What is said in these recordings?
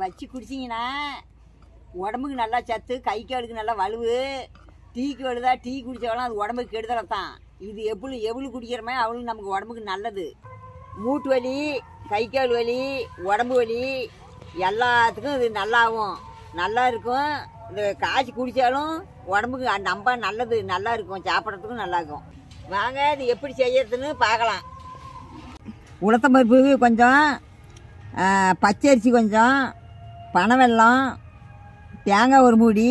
வச்சு குடிச்சிங்கன்னா உடம்புக்கு நல்லா சத்து கை காலுக்கு நல்லா வலுவு. டீக்கு வலுதா டீ குடித்தாலும் அது உடம்புக்கு கெடுதலை தான். இது எவ்வளோ எவ்வளோ குடிக்கிறோமே அவ்வளோ நமக்கு உடம்புக்கு நல்லது. மூட்டு வலி கை கால் வலி உடம்பு வலி எல்லாத்துக்கும் இது நல்லாகும் நல்லா இருக்கும். இந்த காய்ச்சி குடித்தாலும் உடம்புக்கு நம்ப நல்லது நல்லா இருக்கும். சாப்பிட்றதுக்கும் நல்லாயிருக்கும் வாங்க இது எப்படி செய்யறதுன்னு பார்க்கலாம். உளுத்தம்பருப்பு கொஞ்சம் பச்சரிசி கொஞ்சம் பனவெல்லாம் தேங்காய் ஒரு மூடி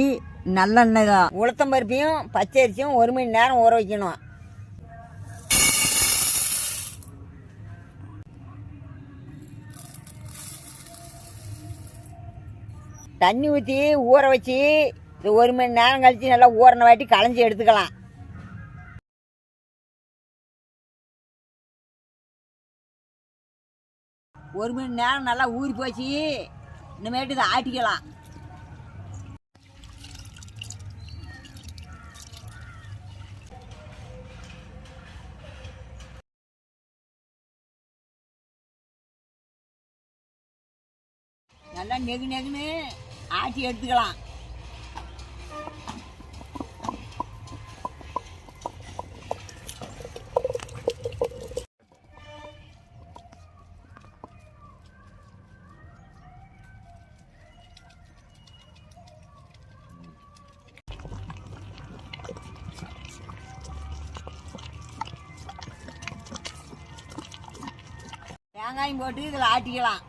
நல்லெண்ணெய் தான். உளுத்தம்பருப்பையும் பச்சரிசியும் ஒரு மணி நேரம் ஊற வைக்கணும். தண்ணி ஊற்றி ஊற வச்சு இது ஒரு மணி நேரம் கழித்து நல்லா ஊறின வாட்டி களைஞ்சி எடுத்துக்கலாம். ஒரு மணி நேரம் நல்லா ஊறி போச்சு. இனிமேட்டு இதை ஆட்டிக்கலாம். நல்லா நெகு நெகுன்னு ஆட்டி எடுத்துக்கலாம். வெங்காயம் போட்டு இதில் ஆட்டிக்கலாம்.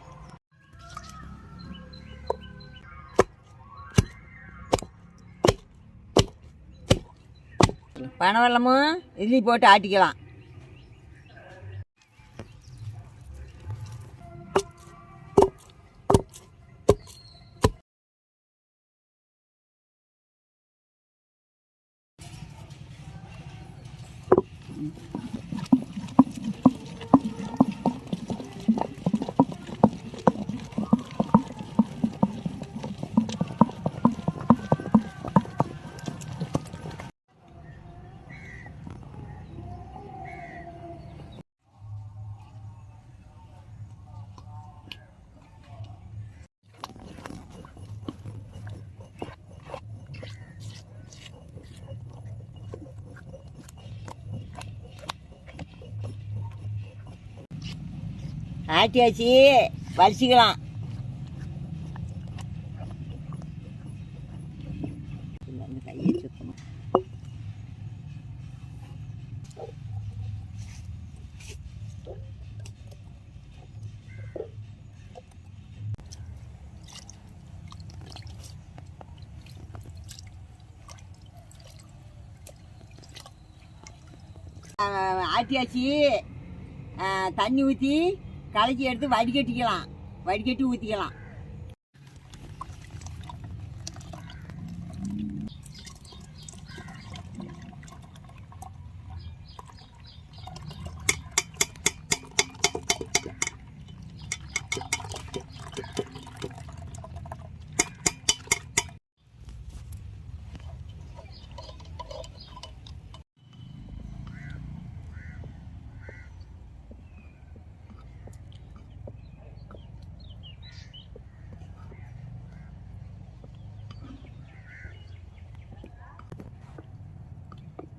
பனவெல்லமும் இட்லி போட்டு ஆட்டிக்கலாம். ஆட்டியாச்சு வலிச்சிக்கலாம் இந்த கையை சுத்தணும் ஆஹ் ஆட்டியாச்சு ஆஹ் தண்ணி ஊற்றி தலைக்கு எடுத்து வடிகட்டிக்கலாம். வடிகட்டி ஊற்றிக்கலாம்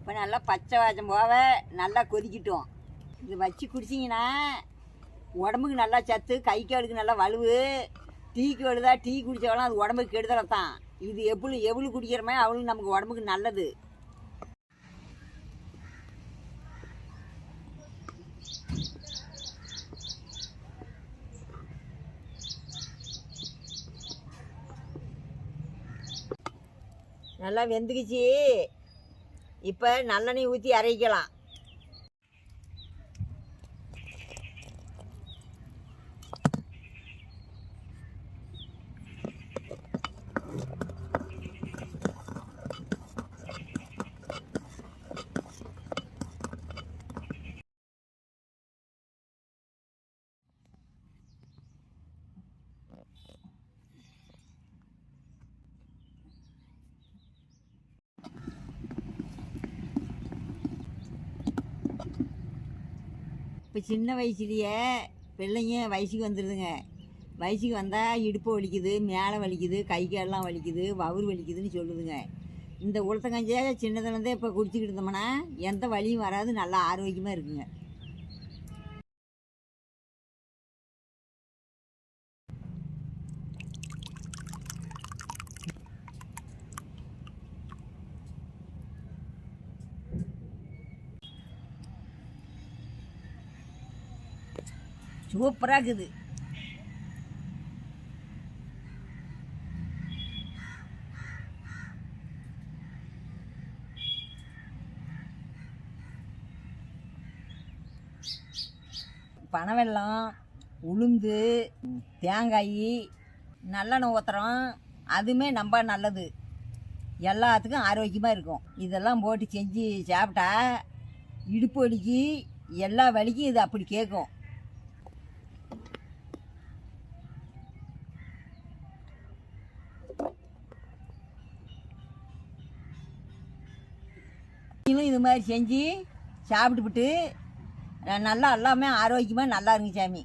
இப்போ நல்லா பச்சை வாசம் போக நல்லா கொதிக்கட்டும். இது வச்சு குடிச்சிங்கன்னா உடம்புக்கு நல்லா சத்து கை காலுக்கு நல்லா வலுவு டீக்கு வலுதா டீ குடித்தாலும் அது உடம்புக்கு கெடுதலை தான். இது எவ்வளோ எவ்வளோ குடிக்கிறோமே அவ்வளோ நமக்கு உடம்புக்கு நல்லது. நல்லா வெந்துக்குச்சு. இப்போ நல்லெண்ணெய் ஊற்றி அரைக்கலாம். இப்போ சின்ன வயசுலேயே பிள்ளைங்க வயசுக்கு வந்துடுதுங்க வயசுக்கு வந்தால் இடுப்பு வலிக்குது மேலே வலிக்குது கை காலெலாம் வலிக்குது வவுறு வலிக்குதுன்னு சொல்லுதுங்க. இந்த உளுத்தங்கஞ்சியாக சின்னதுலேருந்தே இப்போ குடிச்சிக்கிட்டு இருந்தோம்னா எந்த வலியும் வராது நல்லா ஆரோக்கியமாக இருக்குங்க. சூப்பராக இருக்குது பனவெல்லம் உளுந்து தேங்காய் நல்லெண்ணெய் ஊற்றுறோம் அதுவுமே ரொம்ப நல்லது. எல்லாத்துக்கும் ஆரோக்கியமாக இருக்கும். இதெல்லாம் போட்டு செஞ்சு சாப்பிட்டா இடுப்பு வலிக்கு எல்லா வலிக்கும் இது அப்படி கேட்கும். நீங்களும் இது மாதிரி செஞ்சு சாப்பிட்டுப்பிட்டு நல்லா எல்லாமே ஆரோக்கியமாக நல்லா இருங்க சாமி.